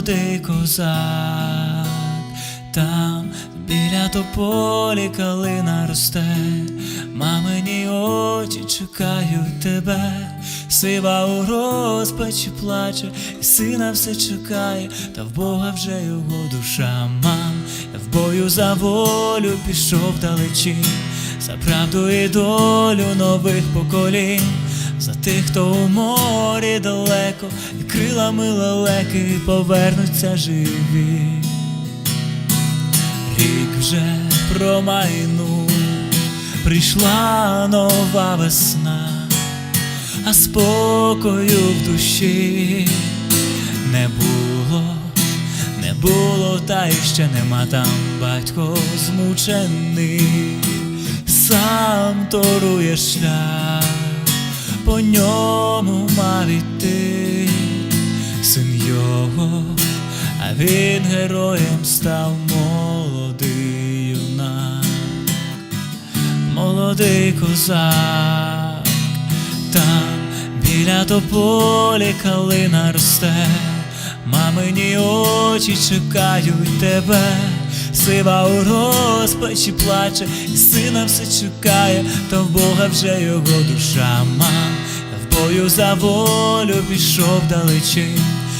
молодий козак, там біля тополі калина росте, мамині очі чекають тебе, сива у розпачі плаче, і сина все чекає, та в Бога вже його душа. Мам, я в бою за волю пішов далечі, за правду і долю нових поколінь. За тих, хто у морі далеко, і крилами лелеки повернуться живі. Рік вже промайнув, прийшла нова весна, а спокою в душі не було, не було, та й ще нема там батько змучений, сам торує шлях, по ньому мав іти його, а він героєм став молодий юнак, молодий козак, там біля тополі калина росте, мамині очі чекають тебе. Сива у розпачі плаче, і сина все чекає, та в Бога вже його душа мам. В бою за волю пішов далечі,